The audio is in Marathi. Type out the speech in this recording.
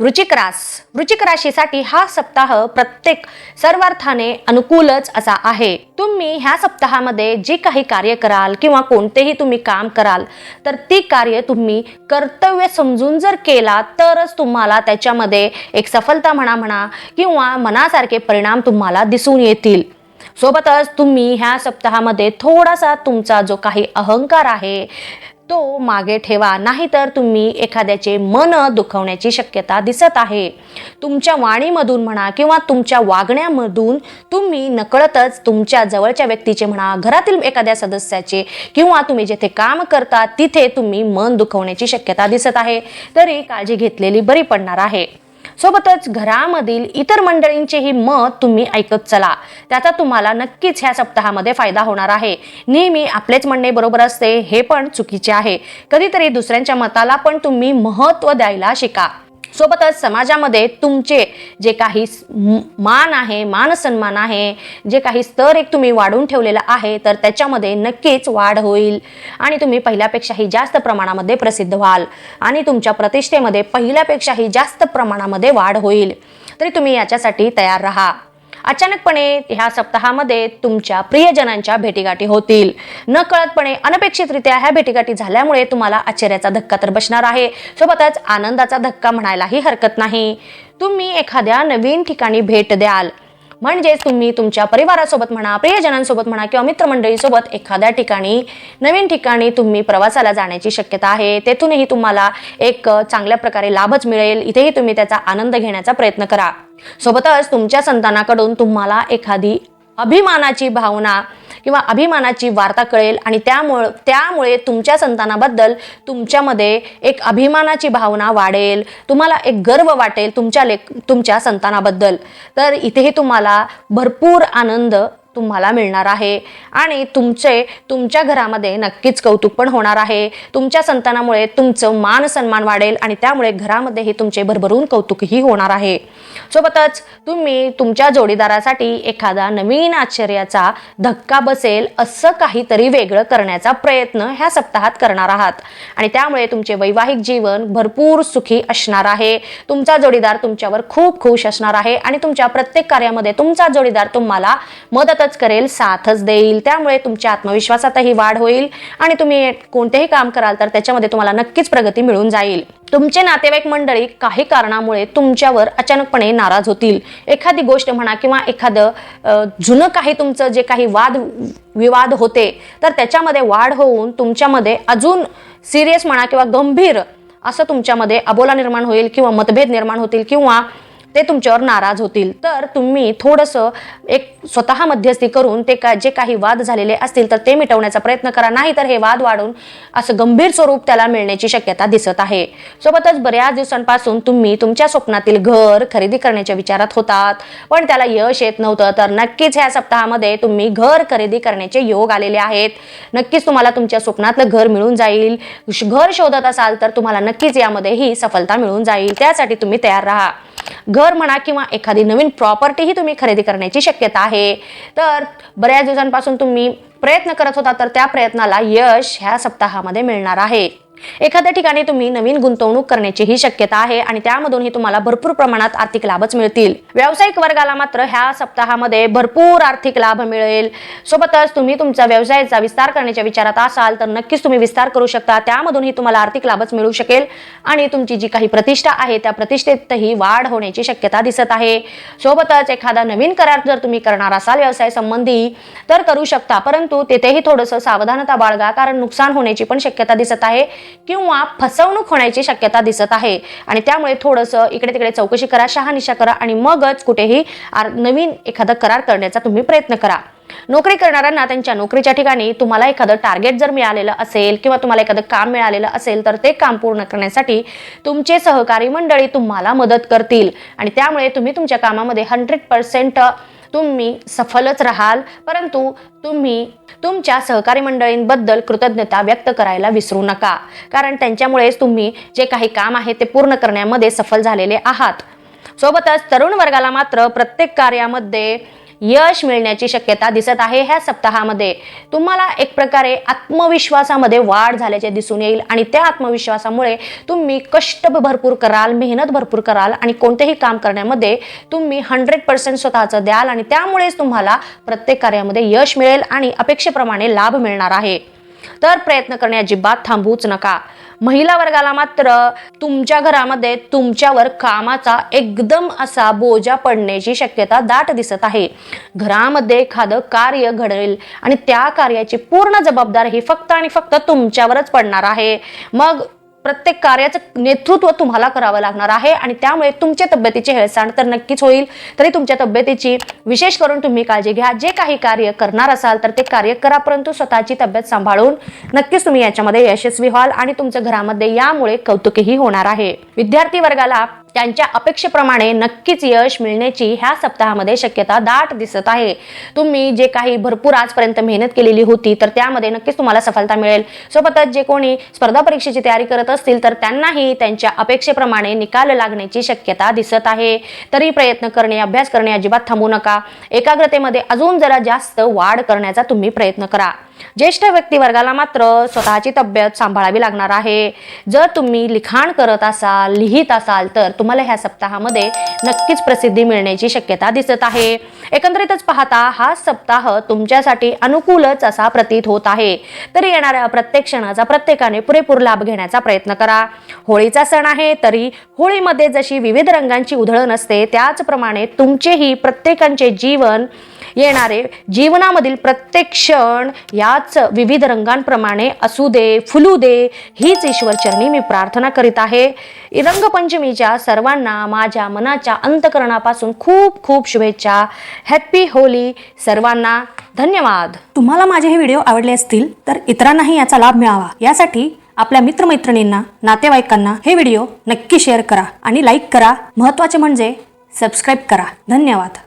वृचिक रास. वृचिक राशीसाठी हा सप्ताह प्रत्येक सर्वार्थाने अनुकूलच असा आहे. तुम्ही ह्या सप्ताहामध्ये जे काही कार्य कराल किंवा कोणतेही तुम्ही काम कराल तर ती कार्य तुम्ही कर्तव्य समजून जर केला तरच तुम्हाला त्याच्यामध्ये एक सफलता म्हणा म्हणा किंवा मनासारखे परिणाम तुम्हाला दिसून येतील. सोबतच तुम्ही ह्या सप्ताहामध्ये थोडासा तुमचा जो काही अहंकार आहे तो मागे ठेवा. नाहीतर तुम्ही एखाद्याचे मन दुखवण्याची शक्यता दिसत आहे. तुमच्या वाणीमधून म्हणा किंवा तुमच्या वागण्यामधून तुम्ही नकळतच तुमच्या जवळच्या व्यक्तीचे म्हणा घरातील एखाद्या सदस्याचे किंवा तुम्ही जेथे काम करता तिथे तुम्ही मन दुखवण्याची शक्यता दिसत आहे. तरी काळजी घेतलेली बरी पडणार आहे. सोबतच घरामधील इतर मंडळींचेही मत तुम्ही ऐकत चला. त्याचा तुम्हाला नक्कीच ह्या सप्ताहामध्ये फायदा होणार आहे. नेहमी आपलेच म्हणणे बरोबर असते हे पण चुकीचे आहे. कधीतरी दुसऱ्यांच्या मताला पण तुम्ही महत्त्व द्यायला शिका. सोबतच समाजामध्ये तुमचे जे काही मान आहे मान सन्मान आहे जे काही स्तर एक तुम्ही वाढवून ठेवलेला आहे तर त्याच्यामध्ये नक्कीच वाढ होईल. आणि तुम्ही पहिल्यापेक्षाही जास्त प्रमाणामध्ये प्रसिद्ध व्हाल. आणि तुमच्या प्रतिष्ठेमध्ये पहिल्यापेक्षाही जास्त प्रमाणामध्ये वाढ होईल. तरी तुम्ही याच्यासाठी तयार राहा. अचानकपणे ह्या सप्ताहामध्ये तुमच्या प्रियजनांच्या भेटीगाठी होतील. न कळतपणे अनपेक्षितरित्या ह्या भेटीगाठी झाल्यामुळे तुम्हाला आश्चर्याचा धक्का तर बसणार आहे. सोबतच आनंदाचा धक्का म्हणायलाही हरकत नाही. तुम्ही एखाद्या नवीन ठिकाणी भेट द्याल. म्हणजेच तुम्ही तुमच्या परिवारासोबत म्हणा प्रियजनांसोबत म्हणा किंवा मित्रमंडळीसोबत एखाद्या ठिकाणी नवीन ठिकाणी तुम्ही प्रवासाला जाण्याची शक्यता आहे. तेथूनही तुम्हाला एक चांगल्या प्रकारे लाभच मिळेल. इथेही तुम्ही त्याचा आनंद घेण्याचा प्रयत्न करा. सोबतच तुमच्या संतानाकडून तुम्हाला एखादी अभिमानाची भावना किंवा अभिमानाची वार्ता कळेल आणि त्यामुळे त्यामुळे तुमच्या संतानाबद्दल तुमच्यामध्ये एक अभिमानाची भावना वाढेल. तुम्हाला एक गर्व वाटेल तुमच्या लेख तुमच्या संतानाबद्दल. तर इथेही तुम्हाला भरपूर आनंद तुम्हाला मिळणार आहे. आणि तुमचे तुमच्या घरामध्ये नक्कीच कौतुक पण होणार आहे. तुमच्या संतानामुळे तुमचं मान सन्मान वाढेल आणि त्यामुळे घरामध्येही तुमचे भरभरून कौतुकही होणार आहे. सोबतच तुम्ही तुमच्या जोडीदारासाठी एखादा नवीन आश्चर्याचा धक्का बसेल असं काहीतरी वेगळं करण्याचा प्रयत्न ह्या सप्ताहात करणार आहात. आणि त्यामुळे तुमचे वैवाहिक जीवन भरपूर सुखी असणार आहे. तुमचा जोडीदार तुमच्यावर खूप खुश असणार आहे आणि तुमच्या प्रत्येक कार्यामध्ये तुमचा जोडीदार तुम्हाला मदत मदतच करेल साथच देईल. त्यामुळे तुमच्या आत्मविश्वासातही वाढ होईल आणि तुम्ही कोणतेही काम कराल तर त्याच्यामध्ये तुम्हाला नक्कीच प्रगती मिळून जाईल. तुमचे नातेवाईक मंडळी काही कारणामुळे तुमच्यावर अचानकपणे नाराज होतील. एखादी गोष्ट म्हणा किंवा एखादं जुनं काही तुमचं जे काही वाद विवाद होते तर त्याच्यामध्ये वाढ होऊन तुमच्यामध्ये अजून सिरियस म्हणा किंवा गंभीर असं तुमच्यामध्ये अबोला निर्माण होईल किंवा मतभेद निर्माण होतील किंवा ते तुमच्यावर नाराज होतील. तर तुम्ही थोडंसं एक स्वतः मध्यस्थी करून ते का जे काही वाद झालेले असतील तर ते मिटवण्याचा प्रयत्न करा. नाही तर हे वाद वाढून असं गंभीर स्वरूप त्याला मिळण्याची शक्यता दिसत आहे. सोबतच बऱ्याच दिवसांपासून तुम्ही तुमच्या स्वप्नातील घर खरेदी करण्याच्या विचारात होतात. पण त्याला यश येत नव्हतं तर नक्कीच ह्या सप्ताहामध्ये तुम्ही घर खरेदी करण्याचे योग आलेले आहेत. नक्कीच तुम्हाला तुमच्या स्वप्नातलं घर मिळून जाईल. श- घर शोधत असाल तर तुम्हाला नक्कीच यामध्ये ही सफलता मिळून जाईल. त्यासाठी तुम्ही तयार राहा. घर म्हणा किंवा एखादी नवीन प्रॉपर्टीही तुम्ही खरेदी करण्याची शक्यता आहे. तर बऱ्याच दिवसांपासून तुम्ही प्रयत्न करत होता तर त्या प्रयत्नाला यश ह्या सप्ताहामध्ये मिळणार आहे. एखाद्या ठिकाणी तुम्ही नवीन गुंतवणूक करण्याचीही शक्यता आहे आणि त्यामधूनही तुम्हाला भरपूर प्रमाणात आर्थिक लाभच मिळतील. व्यावसायिक वर्गाला मात्र ह्या सप्ताहामध्ये भरपूर आर्थिक लाभ मिळेल. सोबतच तुम्ही तुमचा व्यवसायाचा विस्तार करण्याच्या विचारात असाल तर नक्कीच तुम्ही विस्तार करू शकता. त्यामधूनही तुम्हाला आर्थिक लाभच मिळू शकेल आणि तुमची जी काही प्रतिष्ठा आहे त्या प्रतिष्ठेतही वाढ होण्याची शक्यता दिसत आहे. सोबतच एखादा नवीन करार जर तुम्ही करणार असाल व्यवसाय संबंधी तर करू शकता. परंतु तेथेही थोडंसं सावधानता बाळगा कारण नुकसान होण्याची पण शक्यता दिसत आहे. किंवा फसवणूक होण्याची शक्यता दिसत आहे. आणि त्यामुळे थोडंसं इकडे तिकडे चौकशी करा शहानिशा करा आणि मगच कुठेही आर- नवीन एखादा करार करण्याचा तुम्ही प्रयत्न करा. नोकरी करणाऱ्यांना त्यांच्या नोकरीच्या ठिकाणी तुम्हाला एखादं टार्गेट जर मिळालेलं असेल किंवा तुम्हाला एखादं काम मिळालेलं असेल तर ते काम पूर्ण करण्यासाठी तुमचे सहकारी मंडळी तुम्हाला मदत करतील. आणि त्यामुळे तुम्ही तुमच्या कामामध्ये हंड्रेड पर्सेंट तुम्ही सफलच राहाल परंतु तुम्ही तुमच्या सहकारी मंडळींबद्दल कृतज्ञता व्यक्त करायला विसरू नका. कारण त्यांच्यामुळेच तुम्ही जे काही काम आहे ते पूर्ण करण्यामध्ये सफल झालेले आहात. सोबतच तरुण वर्गाला मात्र प्रत्येक कार्यामध्ये यश मिळण्याची शक्यता दिसत आहे ह्या सप्ताहामध्ये. तुम्हाला एक प्रकारे आत्मविश्वासामध्ये वाढ झाल्याचे दिसून येईल आणि त्या आत्मविश्वासामुळे तुम्ही कष्ट भरपूर कराल मेहनत भरपूर कराल आणि कोणतेही काम करण्यामध्ये तुम्ही हंड्रेड पर्सेंट स्वतःचं द्याल आणि त्यामुळेच तुम्हाला प्रत्येक कार्यामध्ये यश मिळेल आणि अपेक्षेप्रमाणे लाभ मिळणार आहे. तर प्रयत्न करणे अजिबात थांबूच नका. महिला वर्गाला मात्र तुमच्या घरामध्ये तुमच्यावर कामाचा एकदम असा बोजा पडण्याची शक्यता दाट दिसत आहे. घरामध्ये एखादं कार्य घडेल आणि त्या कार्याची पूर्ण जबाबदारी ही फक्त आणि फक्त तुमच्यावरच पडणार आहे. मग प्रत्येक कार्याचं नेतृत्व तुम्हाला करावं लागणार आहे आणि त्यामुळे तुमच्या तब्येतीची हेळसांड तर नक्कीच होईल. तरी तुमच्या तब्येतीची विशेष करून तुम्ही काळजी घ्या. जे काही कार्य करणार असाल तर ते कार्य करा परंतु स्वतःची तब्येत सांभाळून नक्कीच तुम्ही याच्यामध्ये यशस्वी व्हाल आणि तुमच्या घरामध्ये यामुळे कौतुकही होणार आहे. विद्यार्थी वर्गाला त्यांच्या अपेक्षेप्रमाणे नक्कीच यश मिळण्याची ह्या सप्ताहामध्ये शक्यता दाट दिसत आहे. तुम्ही जे काही भरपूर आजपर्यंत मेहनत केलेली होती तर त्यामध्ये नक्कीच तुम्हाला सफलता मिळेल. सोबतच जे कोणी स्पर्धा परीक्षेची तयारी करत असतील तर त्यांनाही त्यांच्या अपेक्षेप्रमाणे निकाल लागण्याची शक्यता दिसत आहे. तरी प्रयत्न करणे अभ्यास करणे अजिबात थांबू नका. एकाग्रतेमध्ये अजून जरा जास्त वाढ करण्याचा तुम्ही प्रयत्न करा. ज्येष्ठ व्यक्तिवर्गाला मात्र स्वतःची तब्येत सांभाळावी लागणार आहे. जर तुम्ही लिखाण करत असाल लिहित असाल तर तुम्हाला ह्या सप्ताहामध्ये नक्कीच प्रसिद्धी मिळण्याची शक्यता दिसत आहे. एकंदरीतच पाहता हा सप्ताह तुमच्यासाठी अनुकूलच असा प्रतीत होत आहे. तरी येणाऱ्या प्रत्येक क्षणाचा प्रत्येकाने पुरेपूर लाभ घेण्याचा प्रयत्न करा. होळीचा सण आहे तरी होळीमध्ये जशी विविध रंगांची उधळण असते त्याचप्रमाणे तुमचेही प्रत्येकांचे जीवन येणारे जीवनामधील प्रत्येक क्षण याच विविध रंगांप्रमाणे असू दे फुलू दे हीच ईश्वरचरणी मी प्रार्थना करीत आहे. रंगपंचमीच्या सर्वांना माझ्या मनाच्या अंतकरणापासून खूप खूप शुभेच्छा. हॅप्पी होली सर्वांना. धन्यवाद. तुम्हाला माझे हे व्हिडिओ आवडले असतील तर इतरांनाही याचा लाभ मिळावा. यासाठी आपल्या मित्रमैत्रिणींना नातेवाईकांना हे व्हिडिओ नक्की शेअर करा आणि लाईक करा. महत्त्वाचे म्हणजे सबस्क्राईब करा. धन्यवाद.